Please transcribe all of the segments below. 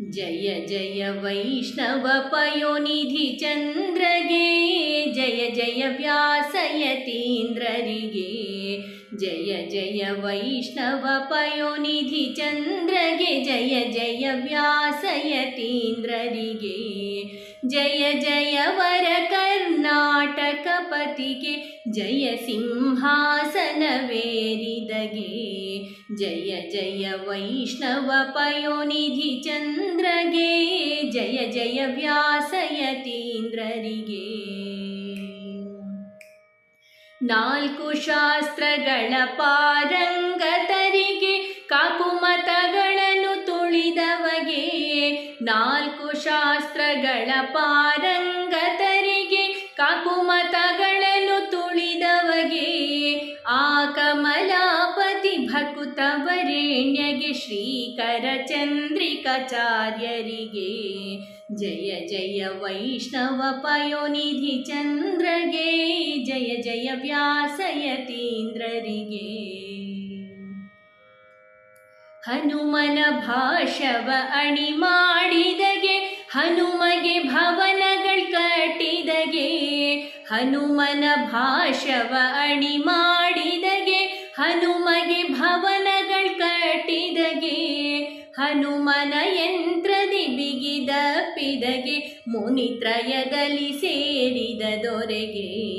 जय जय वैष्णवपयोनिधिचन्द्रगे जय जय व्यासयतीन्द्ररिगे जय जय वैष्णवपयोनिधिचन्द्रगे जय जय व्यासयतीन्द्ररिगे जय जय वरकर्नाटक ಪತಿಗೆ ಜಯ ಸಿಂಹಾಸನವೇರಿದಗೆ. ಜಯ ಜಯ ವೈಷ್ಣವ ಪಯೋನಿಧಿ ಚಂದ್ರಗೆ. ಜಯ ಜಯ ವ್ಯಾಸಯತೀಂದ್ರರಿಗೆ ನಾಲ್ಕು ಶಾಸ್ತ್ರಗಳ ಪಾರಂಗತರಿಗೆ ಕಾಕುಮತಗಳನ್ನು ತುಳಿದವಗೆ. ನಾಲ್ಕು ಶಾಸ್ತ್ರಗಳ ಪಾರಂಗತರಿಗೆ ಶ್ರೀಕರ ಚಂದ್ರಿಕಾಚಾರ್ಯರಿಗೆ. ಜಯ ಜಯ ವೈಷ್ಣವ ಪಯೋನಿಧಿ ಚಂದ್ರಗೆ. ಜಯ ಜಯ ವ್ಯಾಸಯತೀಂದ್ರರಿಗೆ ಹನುಮನ ಭಾಷವ ಅಣಿ ಮಾಡಿದಗೆ. ಹನುಮಗೆ ಭವನಗಳು ಕಟ್ಟಿದಗೆ. ಹನುಮನ ಭಾಷವ ಅಣಿ ಮಾಡಿದಗೆ. ಹನುಮಗೆ ಭವನಗಳು ಕಟ್ಟಿದಗೆ, ಹನುಮನ ಯಂತ್ರದಿ ಬಿಗಿದಪ್ಪಿದಗೆ ಮುನಿತ್ರಯದಲ್ಲಿ ಸೇರಿದ ದೊರೆಗೆ.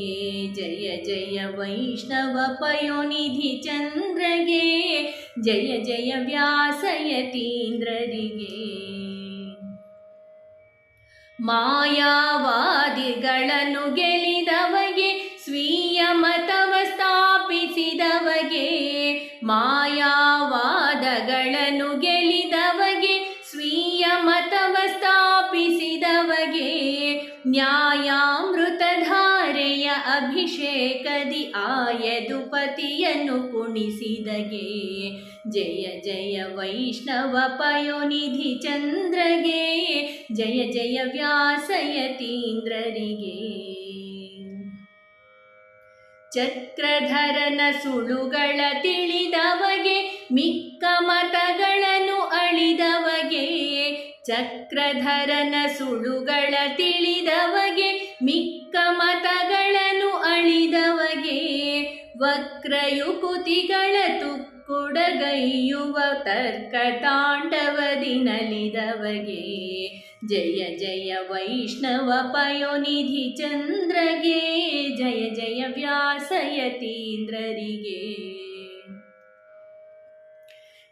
ಜಯ ಜಯ ವೈಷ್ಣವ ಪಯೋನಿಧಿ ಚಂದ್ರಗೆ, ಜಯ ಜಯ ವ್ಯಾಸಯತೀಂದ್ರರಿಗೆ ಮಾಯಾವಾದಿಗಳನ್ನು ಗೆಲಿದವಗೆ ಗೆಲಿದವಗೆ ಸ್ವೀಯ ಮತವ ಸ್ಥಾಪಿಸಿದವಗೆ, ನ್ಯಾಯಾಮೃತಧಾರೆಯ ಅಭಿಷೇಕದಿ ಆಯದುಪತಿಯನ್ನು ಕುಣಿಸಿದಗೆ. ಜಯ ಜಯ ವೈಷ್ಣವ ಪಯೋನಿಧಿ ಚಂದ್ರಗೆ, ಜಯ ಜಯ ವ್ಯಾಸಯತೀಂದ್ರರಿಗೆ ಚಕ್ರಧರನ ಸುಳುಗಳ ತಿಳಿದವಗೆ ಮಿಕ್ಕ ಮತಗಳನ್ನು ಅಳಿದವಗೆ, ಚಕ್ರಧರನ ಸುಳುಗಳ ತಿಳಿದವಗೆ, ಮಿಕ್ಕ ಮತಗಳನ್ನು ಅಳಿದವಗೆ, ವಕ್ರಯುಕುತಿಗಳ ತುಕ್ಕುಡಗೈಯುವ ತರ್ಕ ತಾಂಡವದಿ ನಲಿದವಗೆ ಜಯ ಜಯ ವೈಷ್ಣವ ಪಯೋನಿಧಿ ಚಂದ್ರಗೆ, ಜಯ ಜಯ ವ್ಯಾಸಯತೀಂದ್ರರಿಗೆ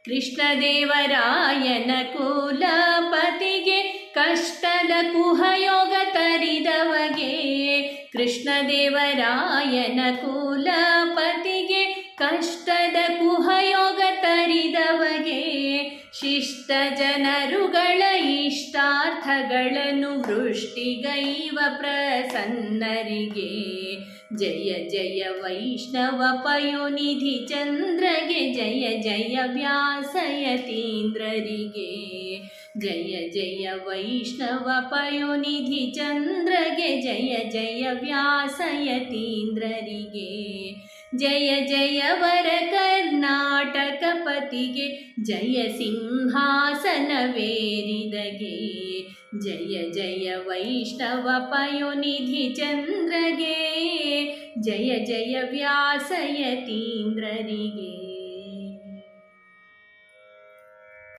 ಕೃಷ್ಣದೇವರಾಯನ ಕುಲಪತಿಗೆ ಕಷ್ಟದ ಕುಹಯೋಗ ತರಿದವಗೆ ಕೃಷ್ಣದೇವರಾಯನ ಕುಲಪತಿಗೆ ಕಷ್ಟದ ಕುಹಯೋಗ ತರಿದವಗೆ ಶಿಷ್ಟ ಜನರುಗಳ ಇಷ್ಟಾರ್ಥಗಳನ್ನು ವೃಷ್ಟಿಗೈವ ಪ್ರಸನ್ನರಿಗೆ. ಜಯ ಜಯ ವೈಷ್ಣವ ಪಯೋನಿಧಿ ಚಂದ್ರಗೆ, ಜಯ ಜಯ ವ್ಯಾಸಯತೀಂದ್ರರಿಗೆ ಜಯ ಜಯ ವೈಷ್ಣವ ಪಯೋನಿಧಿ ಚಂದ್ರಗೆ, ಜಯ ಜಯ ವ್ಯಾಸಯತೀಂದ್ರರಿಗೆ ಜಯ ಜಯ ವರ ಕರ್ನಾಟಕ ಪತಿಗೆ ಜಯ ಸಿಂಹಾಸನವೇರಿದಗೆ, ಜಯ ಜಯ ವೈಷ್ಣವ ಪಯೋನಿಧಿ ಚಂದ್ರಗೆ, ಜಯ ಜಯ ವ್ಯಾಸಯತೀಂದ್ರರಿಗೆ.